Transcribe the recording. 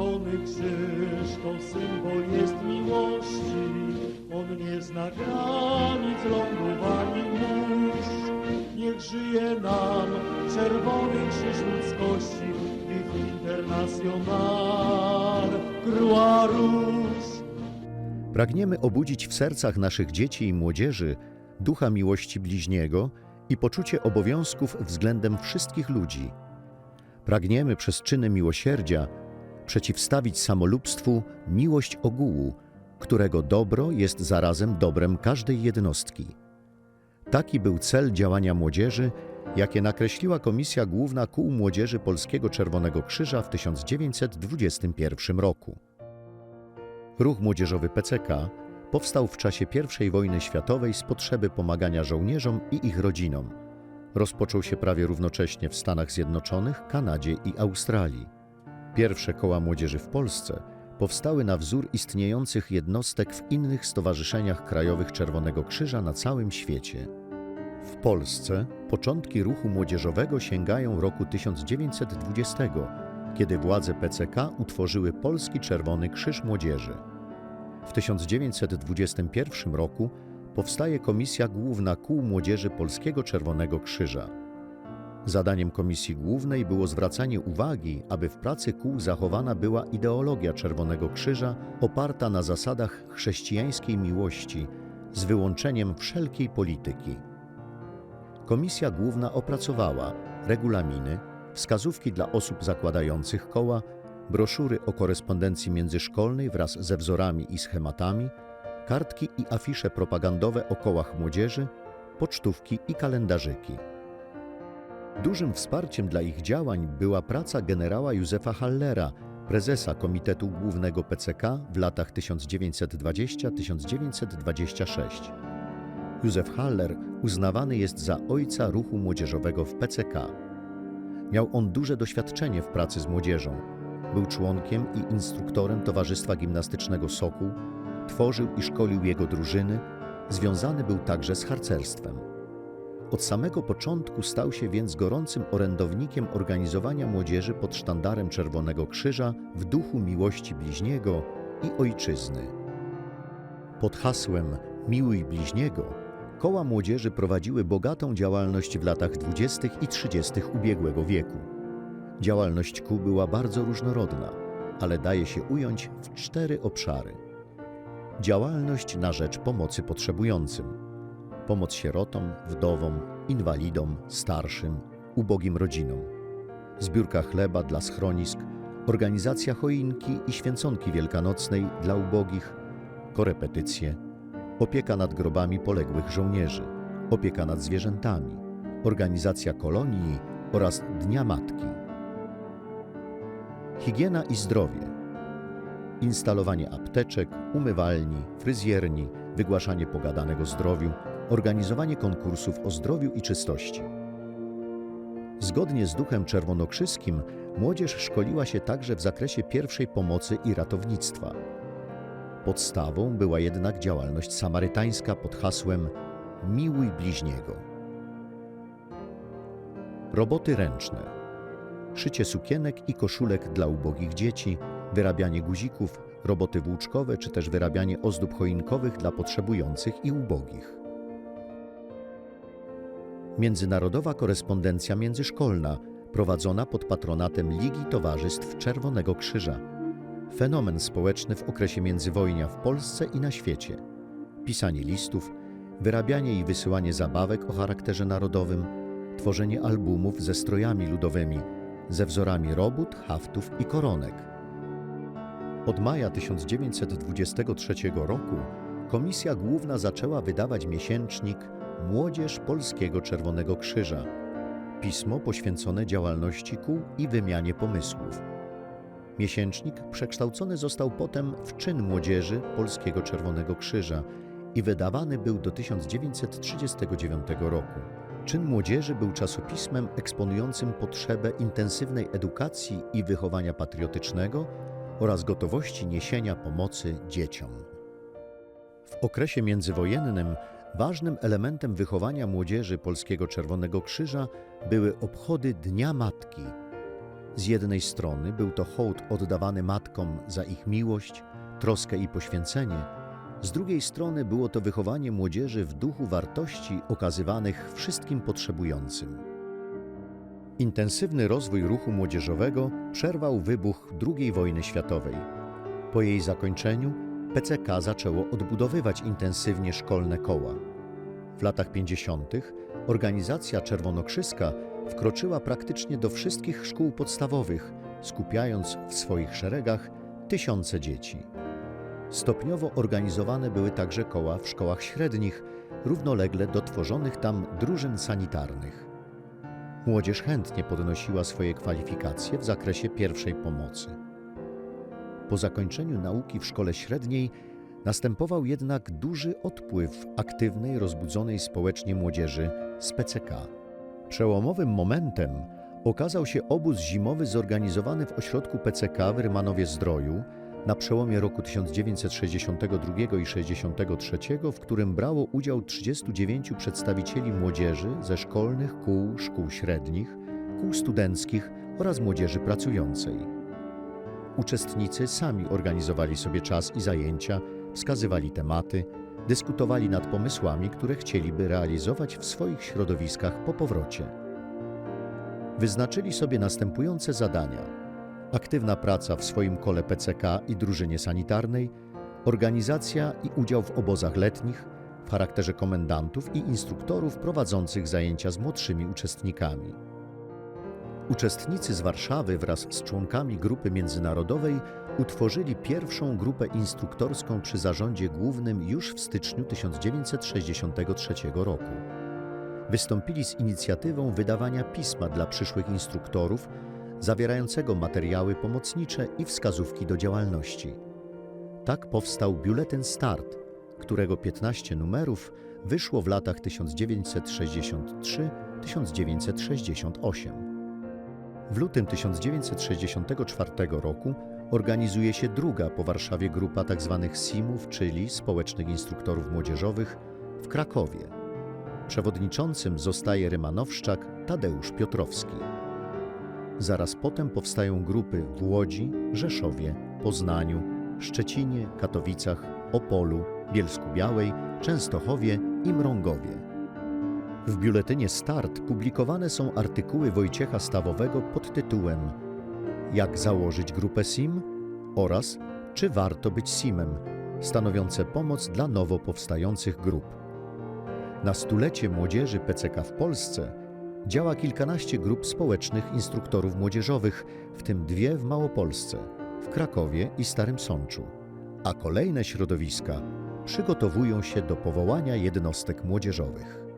Czerwony krzyż to symbol jest miłości. On nie zna granic, lądów ani mórz. Niech żyje nam Czerwony krzyż ludzkości. Vive International, Croix. Pragniemy obudzić w sercach naszych dzieci i młodzieży ducha miłości bliźniego i poczucie obowiązków względem wszystkich ludzi. Pragniemy przez czyny miłosierdzia przeciwstawić samolubstwu miłość ogółu, którego dobro jest zarazem dobrem każdej jednostki. Taki był cel działania młodzieży, jakie nakreśliła Komisja Główna Kół Młodzieży Polskiego Czerwonego Krzyża w 1921 roku. Ruch młodzieżowy PCK powstał w czasie I wojny światowej z potrzeby pomagania żołnierzom i ich rodzinom. Rozpoczął się prawie równocześnie w Stanach Zjednoczonych, Kanadzie i Australii. Pierwsze koła młodzieży w Polsce powstały na wzór istniejących jednostek w innych stowarzyszeniach krajowych Czerwonego Krzyża na całym świecie. W Polsce początki ruchu młodzieżowego sięgają roku 1920, kiedy władze PCK utworzyły Polski Czerwony Krzyż Młodzieży. W 1921 roku powstaje Komisja Główna Kół Młodzieży Polskiego Czerwonego Krzyża. Zadaniem Komisji Głównej było zwracanie uwagi, aby w pracy kół zachowana była ideologia Czerwonego Krzyża oparta na zasadach chrześcijańskiej miłości z wyłączeniem wszelkiej polityki. Komisja Główna opracowała regulaminy, wskazówki dla osób zakładających koła, broszury o korespondencji międzyszkolnej wraz ze wzorami i schematami, kartki i afisze propagandowe o kołach młodzieży, pocztówki i kalendarzyki. Dużym wsparciem dla ich działań była praca generała Józefa Hallera, prezesa Komitetu Głównego PCK w latach 1920-1926. Józef Haller uznawany jest za ojca ruchu młodzieżowego w PCK. Miał on duże doświadczenie w pracy z młodzieżą. Był członkiem i instruktorem Towarzystwa Gimnastycznego Sokół, tworzył i szkolił jego drużyny, związany był także z harcerstwem. Od samego początku stał się więc gorącym orędownikiem organizowania młodzieży pod sztandarem Czerwonego Krzyża w duchu miłości bliźniego i ojczyzny. Pod hasłem Miłuj bliźniego koła młodzieży prowadziły bogatą działalność w latach 20. i 30. ubiegłego wieku. Działalność kół była bardzo różnorodna, ale daje się ująć w cztery obszary. Działalność na rzecz pomocy potrzebującym. Pomoc sierotom, wdowom, inwalidom, starszym, ubogim rodzinom. Zbiórka chleba dla schronisk, organizacja choinki i święconki wielkanocnej dla ubogich, korepetycje, opieka nad grobami poległych żołnierzy, opieka nad zwierzętami, organizacja kolonii oraz Dnia Matki. Higiena i zdrowie. Instalowanie apteczek, umywalni, fryzjerni, wygłaszanie pogadanego zdrowiu, organizowanie konkursów o zdrowiu i czystości. Zgodnie z duchem czerwonokrzyskim, młodzież szkoliła się także w zakresie pierwszej pomocy i ratownictwa. Podstawą była jednak działalność samarytańska pod hasłem Miłuj bliźniego. Roboty ręczne. Szycie sukienek i koszulek dla ubogich dzieci, wyrabianie guzików, roboty włóczkowe czy też wyrabianie ozdób choinkowych dla potrzebujących i ubogich. Międzynarodowa korespondencja międzyszkolna prowadzona pod patronatem Ligi Towarzystw Czerwonego Krzyża. Fenomen społeczny w okresie międzywojnia w Polsce i na świecie. Pisanie listów, wyrabianie i wysyłanie zabawek o charakterze narodowym, tworzenie albumów ze strojami ludowymi, ze wzorami robót, haftów i koronek. Od maja 1923 roku Komisja Główna zaczęła wydawać miesięcznik Młodzież Polskiego Czerwonego Krzyża, pismo poświęcone działalności kół i wymianie pomysłów. Miesięcznik przekształcony został potem w czyn młodzieży Polskiego Czerwonego Krzyża i wydawany był do 1939 roku. Czyn młodzieży był czasopismem eksponującym potrzebę intensywnej edukacji i wychowania patriotycznego oraz gotowości niesienia pomocy dzieciom. W okresie międzywojennym ważnym elementem wychowania młodzieży Polskiego Czerwonego Krzyża były obchody Dnia Matki. z jednej strony był to hołd oddawany matkom za ich miłość, troskę i poświęcenie, z drugiej strony było to wychowanie młodzieży w duchu wartości okazywanych wszystkim potrzebującym. Intensywny rozwój ruchu młodzieżowego przerwał wybuch II wojny światowej. Po jej zakończeniu PCK zaczęło odbudowywać intensywnie szkolne koła. W latach 50. organizacja czerwonokrzyska wkroczyła praktycznie do wszystkich szkół podstawowych, skupiając w swoich szeregach tysiące dzieci. Stopniowo organizowane były także koła w szkołach średnich, równolegle do tworzonych tam drużyn sanitarnych. Młodzież chętnie podnosiła swoje kwalifikacje w zakresie pierwszej pomocy. Po zakończeniu nauki w szkole średniej następował jednak duży odpływ aktywnej, rozbudzonej społecznie młodzieży z PCK. Przełomowym momentem okazał się obóz zimowy zorganizowany w ośrodku PCK w Rymanowie Zdroju na przełomie roku 1962 i 63, w którym brało udział 39 przedstawicieli młodzieży ze szkolnych kół, szkół średnich, kół studenckich oraz młodzieży pracującej. Uczestnicy sami organizowali sobie czas i zajęcia, wskazywali tematy, dyskutowali nad pomysłami, które chcieliby realizować w swoich środowiskach po powrocie. Wyznaczyli sobie następujące zadania: aktywna praca w swoim kole PCK i drużynie sanitarnej, organizacja i udział w obozach letnich w charakterze komendantów i instruktorów prowadzących zajęcia z młodszymi uczestnikami. Uczestnicy z Warszawy wraz z członkami grupy międzynarodowej utworzyli pierwszą grupę instruktorską przy zarządzie głównym już w styczniu 1963 roku. Wystąpili z inicjatywą wydawania pisma dla przyszłych instruktorów, zawierającego materiały pomocnicze i wskazówki do działalności. Tak powstał Biuletyn Start, którego 15 numerów wyszło w latach 1963-1968. W lutym 1964 roku organizuje się druga po Warszawie grupa tzw. SIM-ów, czyli Społecznych Instruktorów Młodzieżowych, w Krakowie. Przewodniczącym zostaje Rymanowszczak Tadeusz Piotrowski. Zaraz potem powstają grupy w Łodzi, Rzeszowie, Poznaniu, Szczecinie, Katowicach, Opolu, Bielsku-Białej, Częstochowie i Mrągowie. W biuletynie Start publikowane są artykuły Wojciecha Stawowego pod tytułem Jak założyć grupę SIM oraz Czy warto być SIM-em, stanowiące pomoc dla nowo powstających grup. Na stulecie młodzieży PCK w Polsce działa kilkanaście grup społecznych instruktorów młodzieżowych, w tym dwie w Małopolsce, w Krakowie i Starym Sączu, a kolejne środowiska przygotowują się do powołania jednostek młodzieżowych.